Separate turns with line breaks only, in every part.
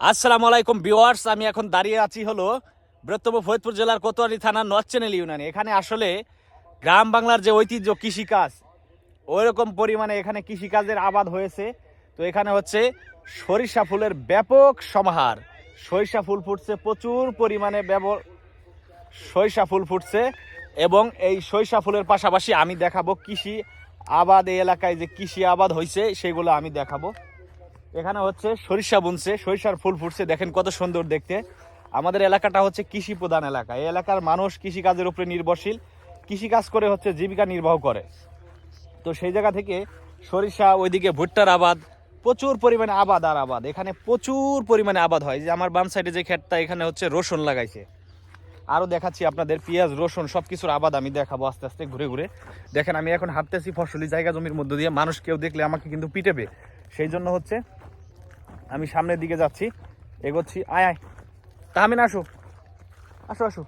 আসসালামু আলাইকুম বিওয়ার্স আমি এখন দাঁড়িয়ে আছি হলো বৃহত্তম ফরিদপুর জেলার কোতোয়ালি থানার নর্থ চ্যানেল ইউনিয়নে। এখানে আসলে গ্রাম বাংলার যে ঐতিহ্য কৃষিকাজ ওই রকম পরিমাণে এখানে কৃষিকাজের আবাদ হয়েছে। তো এখানে হচ্ছে সরিষা ফুলের ব্যাপক সমাহার। সরিষা ফুল ফুটছে, প্রচুর পরিমাণে ব্যব, সরিষা ফুল ফুটছে এবং এই সরিষা ফুলের পাশাপাশি আমি দেখাবো কৃষি আবাদ, এই এলাকায় যে কৃষি আবাদ হয়েছে সেগুলো আমি দেখাবো। এখানে হচ্ছে সরিষা বুনছে, সরিষার ফুল ফুটছে, দেখেন কত সুন্দর দেখতে। আমাদের এলাকাটা হচ্ছে কৃষি প্রধান এলাকা। এই এলাকার মানুষ কৃষিকাজের উপরে নির্ভরশীল, কৃষিকাজ করে হচ্ছে জীবিকা নির্বাহ করে। তো সেই জায়গা থেকে সরিষা, ওইদিকে ভুট্টার আবাদ, প্রচুর পরিমাণে আবাদ আর আবাদ। এখানে প্রচুর পরিমাণে আবাদ হয়। যে আমার বাম সাইডে যে ক্ষেতটা, এখানে হচ্ছে রসুন লাগাইছে। আরও দেখাচ্ছি আপনাদের, পেঁয়াজ, রসুন সব কিছুর আবাদ আমি দেখাবো আস্তে আস্তে ঘুরে ঘুরে। দেখেন, আমি এখন হাঁটতেছি ফসলি জায়গা জমির মধ্য দিয়ে। মানুষ কেউ দেখলে আমাকে কিন্তু পিটেবে। সেই জন্য হচ্ছে আমি সামনের দিকে যাচ্ছি, এগোচ্ছি। আয় আয়। তাহমিন, আসো। আসো আসো।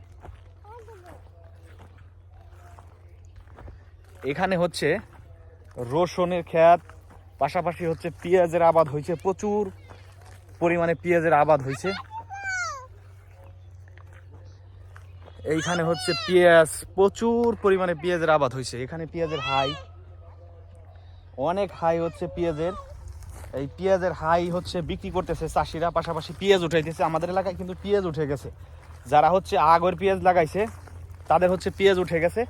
এখানে হচ্ছে রসুনের ক্ষেত পাশাপাশি হচ্ছে পেঁয়াজের আবাদ হয়েছে, প্রচুর পরিমাণে পেঁয়াজের আবাদ হয়েছে। এইখানে হচ্ছে পেঁয়াজ, প্রচুর পরিমাণে পেঁয়াজের আবাদ হয়েছে। এখানে পেঁয়াজের হাই অনেক হাই হচ্ছে পেঁয়াজের। এই পেঁয়াজের হাই হচ্ছে বিক্রি করতেছে চাষিরা, পাশাপাশি পেঁয়াজ উঠাইতেছে। আমাদের এলাকায় কিন্তু পেঁয়াজ উঠে গেছে। যারা হচ্ছে আগর পেঁয়াজ লাগাইছে, তাদের হচ্ছে পেঁয়াজ উঠে গেছে।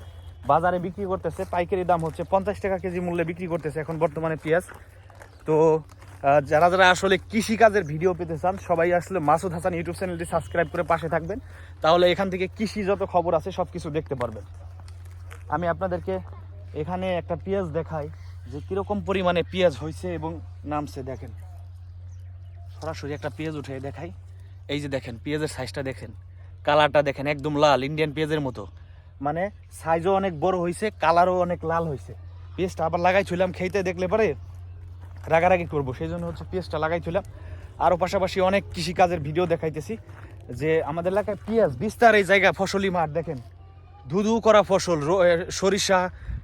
বাজারে বিক্রি করতেছে, পাইকারি দাম হচ্ছে পঞ্চাশ টাকা কেজি মূল্যে বিক্রি করতেছে এখন বর্তমানে পেঁয়াজ। তো যারা যারা আসলে কৃষিকাজের ভিডিও পেতে চান, সবাই আসলে মাসুদ হাসান ইউটিউব চ্যানেলটি সাবস্ক্রাইব করে পাশে থাকবেন। তাহলে এখান থেকে কৃষি যত খবর আছে সব কিছু দেখতে পারবেন। আমি আপনাদেরকে এখানে একটা পেঁয়াজ দেখাই। যে কীরকম পরিমাণে পেঁয়াজ হয়েছে এবং নামছে দেখেন। সরাসরি একটা পেঁয়াজ উঠে দেখাই। এই যে দেখেন, পেঁয়াজের সাইজটা দেখেন। কালারটা দেখেন একদম লাল ইন্ডিয়ান পেঁয়াজের মতো। মানে সাইজও অনেক বড় হয়েছে কালারও অনেক লাল হয়েছে পেঁয়াজটা আবার লাগাইছিলাম খেতে দেখলে পরে রাগারাগি করব। সেই জন্য হচ্ছে পেঁয়াজটা লাগাইছিলাম আরও পাশাপাশি অনেক কৃষিকাজের ভিডিও দেখাইতেছি, যে আমাদের এলাকায় পেঁয়াজ বিস্তার এই জায়গায় ফসলি মাঠ, দেখেন। ধুধু করা ফসল সরিষা,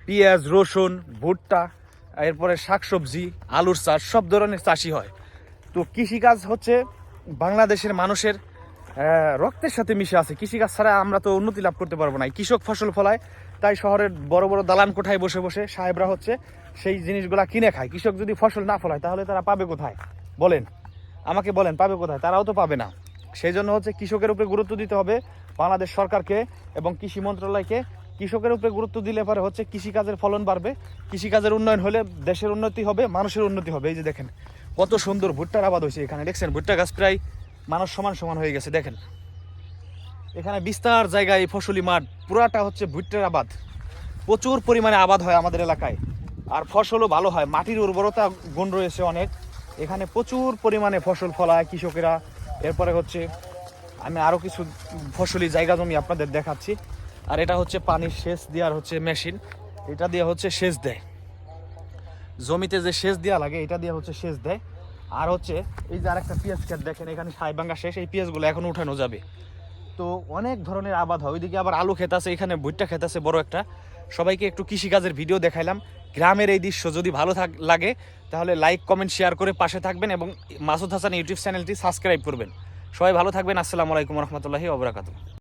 পেঁয়াজ, রসুন, ভুট্টা এরপরে শাকসবজি, আলুর চাষ, সব ধরনের চাষই হয়। তো কৃষিকাজ হচ্ছে বাংলাদেশের মানুষের রক্তের সাথে মিশে আছে। কৃষিকাজ ছাড়া আমরা তো উন্নতি লাভ করতে পারব না। কৃষক ফসল ফলায়, তাই শহরের বড় বড় দালান কোঠায় বসে বসে সাহেবরা হচ্ছে সেই জিনিসগুলা কিনে খায়। কৃষক যদি ফসল না ফলায়, তাহলে তারা পাবে কোথায়? বলেন। আমাকে বলেন, পাবে কোথায়? তারাও তো পাবে না। সেই জন্য হচ্ছে কৃষকের উপরে গুরুত্ব দিতে হবে বাংলাদেশ সরকারকে এবং কৃষি মন্ত্রণালয়কে কৃষকের উপরে গুরুত্ব দিলে পরে হচ্ছে কৃষিকাজের ফলন বাড়বে। কৃষিকাজের উন্নয়ন হলে দেশের উন্নতি হবে, মানুষের উন্নতি হবে। এই যে দেখেন, কত সুন্দর ভুট্টার আবাদ হয়েছে এখানে। দেখছেন, ভুট্টা গাছ প্রায় মানুষ সমান সমান হয়ে গেছে, দেখেন। এখানে বিস্তার জায়গায় ফসলি মাঠ, পুরাটা হচ্ছে ভুট্টার আবাদ। প্রচুর পরিমাণে আবাদ হয় আমাদের এলাকায়। আর ফসলও ভালো হয়, মাটির উর্বরতা গুণ রয়েছে অনেক। এখানে প্রচুর পরিমাণে ফসল ফলায় কৃষকেরা। এরপরে হচ্ছে আমি আরও কিছু ফসলি জায়গা জমি আপনাদের দেখাচ্ছি। আর এটা হচ্ছে পানির সেচ দেওয়ার হচ্ছে মেশিন। এটা দিয়ে হচ্ছে সেচ দেয়। জমিতে যে সেচ দেওয়া লাগে, এটা দিয়ে হচ্ছে সেচ দেয়। আর হচ্ছে এই যে আরেকটা পেঁয়াজ ক্ষেত দেখেন, এখানে সাই ভাঙ্গা শেষ, এই পেঁয়াজগুলো এখন উঠানো যাবে। তো অনেক ধরনের আবাদ হয়। ওইদিকে আবার আলু ক্ষেত আছে, এখানে ভুট্টা ক্ষেত আছে, বড় একটা। সবাইকে একটু কৃষিকাজের ভিডিও দেখাইলাম। গ্রামের এই দৃশ্য যদি ভালো থাক লাগে, তাহলে লাইক কমেন্ট শেয়ার করে পাশে থাকবেন এবং মাসুদ হাসান ইউটিউব চ্যানেলটি সাবস্ক্রাইব করবেন। সবাই ভালো থাকবেন। আসসালামু আলাইকুম রহমতুল্লাহি ওবরাকাতু